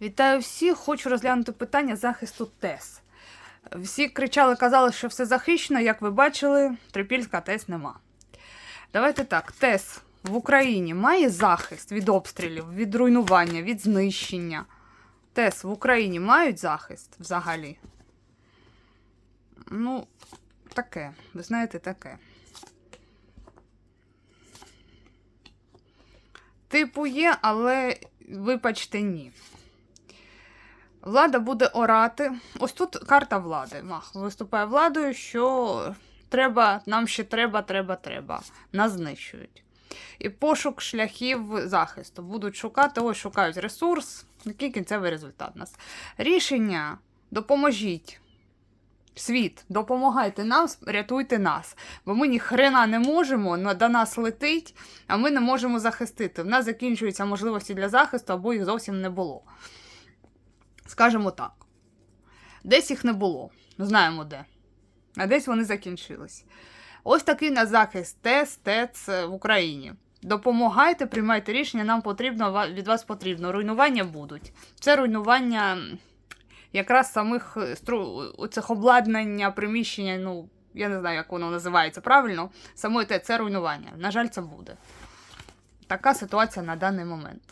Вітаю всіх! Хочу розглянути питання захисту ТЕС. Всі кричали, казали, що все захищено. Як ви бачили, Трипільська ТЕС нема. Давайте так: ТЕС в Україні має захист від обстрілів, від руйнування, від знищення. ТЕС в Україні мають захист взагалі? Ну, таке, ви знаєте, таке. Типу є, але вибачте, ні. Влада буде орати. Ось тут карта влади. Мах виступає владою, що треба, нам ще треба, треба, треба. Нас знищують. І пошук шляхів захисту. Будуть шукати, ось шукають ресурс. Який кінцевий результат у нас? Рішення допоможіть. Світ, допомагайте нам, рятуйте нас. Бо ми ні хрена не можемо, до нас летить, а ми не можемо захистити. В нас закінчуються можливості для захисту, або їх зовсім не було. Скажемо так. Десь їх не було. Знаємо де. А десь вони закінчились. Ось такий на захист ТЕС, ТЕЦ в Україні. Допомагайте, приймайте рішення, нам потрібно, від вас потрібно. Руйнування будуть. Це руйнування якраз самих е, цих обладнання, приміщення, ну, я не знаю, як воно називається правильно. Самої ТЕЦ це руйнування. На жаль, це буде. Така ситуація на даний момент.